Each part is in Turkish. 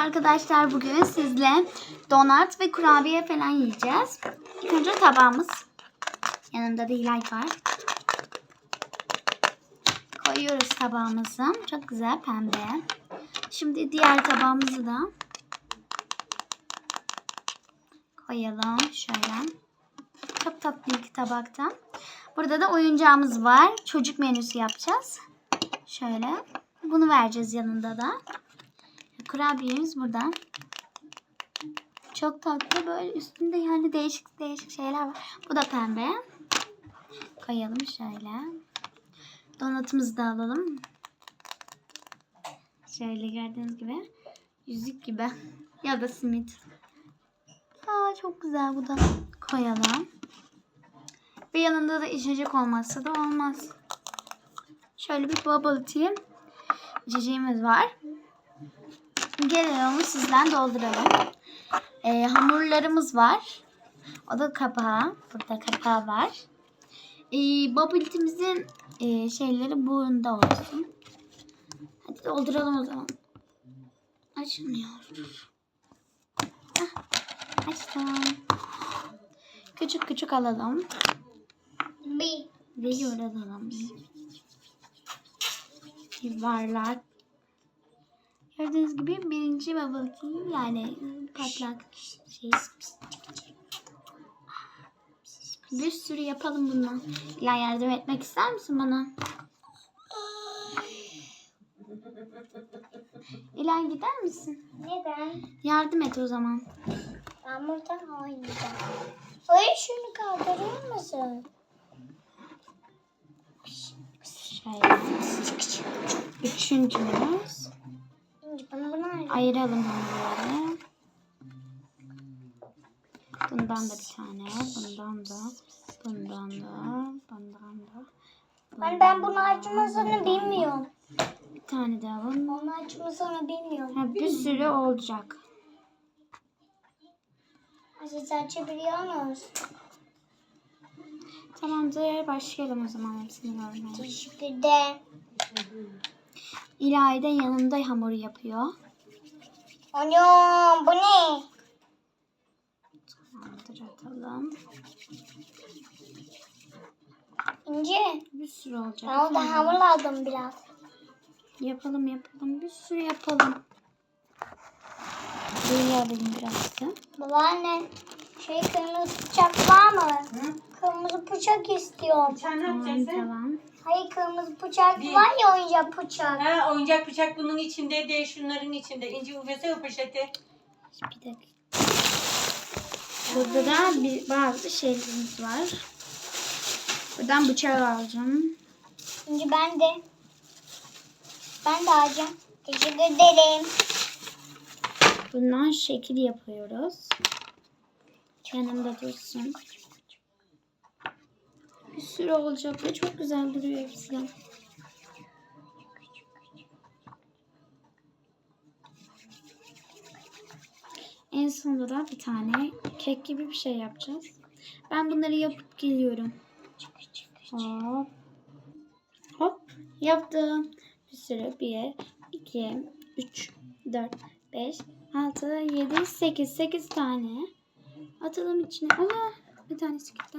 arkadaşlar bugün sizle donat ve kurabiye falan yiyeceğiz. İlk önce tabağımız. Yanımda da Hilal var. Koyuyoruz tabağımızı. Çok güzel pembe. Şimdi diğer tabağımızı da koyalım şöyle. Çok tatlı iki tabakta. Burada da oyuncağımız var. Çocuk menüsü yapacağız. Şöyle. Bunu vereceğiz yanında da. Kurabiyemiz burada. Çok tatlı böyle üstünde yani değişik değişik şeyler var. Bu da pembe. Koyalım şöyle. Donatımızı da alalım. Şöyle gördüğünüz gibi. Yüzük gibi. Ya da simit. Aa çok güzel bu da. Koyalım. Ve yanında da içecek olmazsa da olmaz. Şöyle bir bubble tea içeceğimiz var. Gelelim onu sizden dolduralım. Ee, hamurlarımız var. O da kapağı. Burada kapağı var. Ee, bubble tea'mizin e, şeyleri bunda olsun. Hadi dolduralım o zaman. Açılmıyor. Hah, açtım. Küçük küçük alalım. Bir. Ve yoğuralım. Yuvarlak. Gördüğünüz gibi birinci bubble tea yani patlak şey. Bir sürü yapalım bundan. İlan yardım etmek ister misin bana? İlan gider misin? Neden? Yardım et o zaman. Ben buradan oynayacağım. Hayır şunu kaldırır mısın? Şöyle. Üçüncümüz. Ayıralım hamurları. Bundan da bir tane, bundan da, bundan da, bundan da. Ben, ben bunu açmasını bilmiyorum. Bir tane daha alalım. Onu açmasını bilmiyorum. Ha, bir sürü olacak. Siz açabiliyorsunuz. Tamamdır, başlayalım o zaman hepsini görmeye. Teşekkür ederim. İlahi de yanında hamuru yapıyor. Anam bu ne? Tamamdır, atalım. İnce. Bir sürü olacak. Ben orada hamur aldım biraz. Yapalım yapalım, bir sürü yapalım. Böyle alayım biraz da. Babaanne şey kırmızı bıçak var mı? Kırmızı bıçak istiyorum. Sen ne yapacaksın? tamam. Hayır kırmızı bıçak Bir- var ya oyuncak bıçak. Ha, oyuncak bıçak bunun içinde de şunların içinde. İnci ufese o poşeti. Bir dakika. Burada da bir, bazı şeylerimiz var. Buradan bıçağı alacağım. Şimdi ben de. Ben de alacağım. Teşekkür ederim. Bundan şekil yapıyoruz. Yanımda dursun. Bir sürü olacak ve çok güzel duruyor hepsi. En sonunda da bir tane kek gibi bir şey yapacağız. Ben bunları yapıp geliyorum. Hop. Hop. Yaptım. Bir sürü. 1, 2, 3, 4, 5, 6, 7, 8. 8 tane. Atalım içine. Aa, bir tanesi gitti.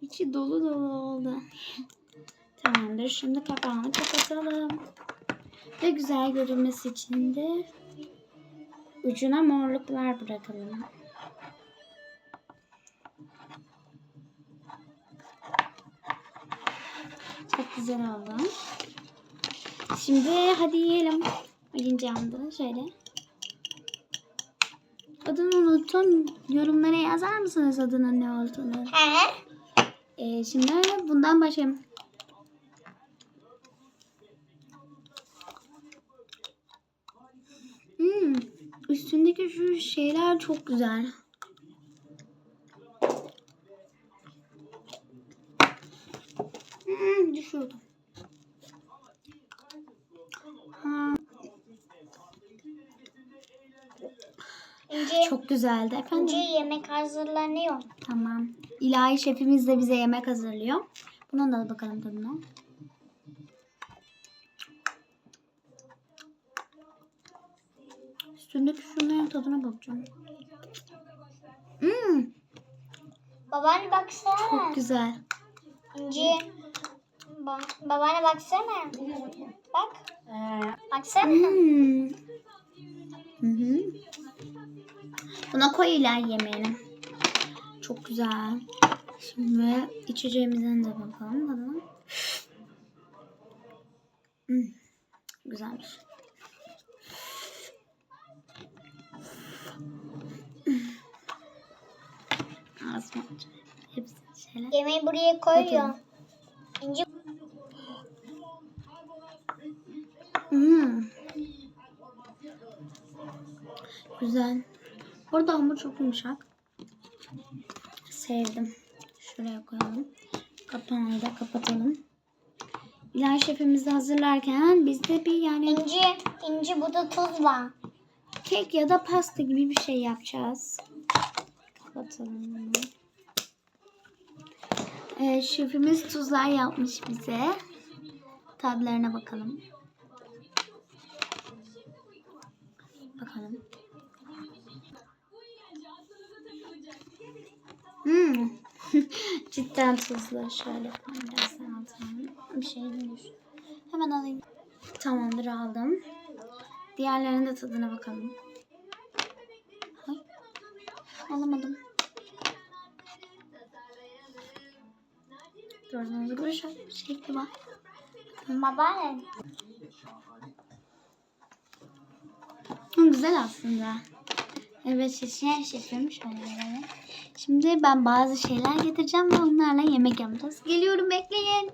İçi dolu dolu oldu. Tamamdır. Şimdi kapağını kapatalım. Ve güzel görünmesi için de ucuna morluklar bırakalım. Çok güzel oldu. Şimdi hadi yiyelim. Oyuncağımda şöyle. Adını unuttum. Yorumlara yazar mısınız adının ne olduğunu? He? Ee, şimdi bundan başlayalım. Hmm, üstündeki şu şeyler çok güzel. Hmm, düşüyordu. Ha, İnce, çok güzeldi ince efendim. yemek hazırlanıyor. Tamam. İlahi şefimiz de bize yemek hazırlıyor. Buna da bakalım tadına. Üstündeki şunların tadına bakacağım. Hmm, Babaanne baksana. çok güzel. İnci. Ba- babaanne baksana. Bak. Ee, Baksana. Hmm. Hı hı. Buna koy iler yemeğini. Çok güzel. Şimdi içeceğimizden de bakalım. tadına. Hmm. Güzelmiş. Ağzıma atacağım. Hepsi şeyler. Yemeği buraya koyuyor. İnci. Hmm. Güzel. Burada hamur çok yumuşak. Sevdim. Şuraya koyalım. Kapağını da kapatalım. İlahi şefimizi hazırlarken biz de bir yani İnci. İnci burada tuz var. kek ya da pasta gibi bir şey yapacağız. Kapatalım. Ee, şefimiz tuzlar yapmış bize. Tadlarına bakalım. Bakalım. Hmm. Cidden tuzlu. Şöyle biraz. Bir şey değil. Hemen alayım. Tamamdır aldım. Diğerlerinin de tadına bakalım. Ay, alamadım. Gördüğünüz gibi şöyle şekli var. Hı, güzel aslında. Evet şişe şefim şöyle verelim. Şimdi ben bazı şeyler getireceğim ve onlarla yemek yapacağız. Geliyorum bekleyin.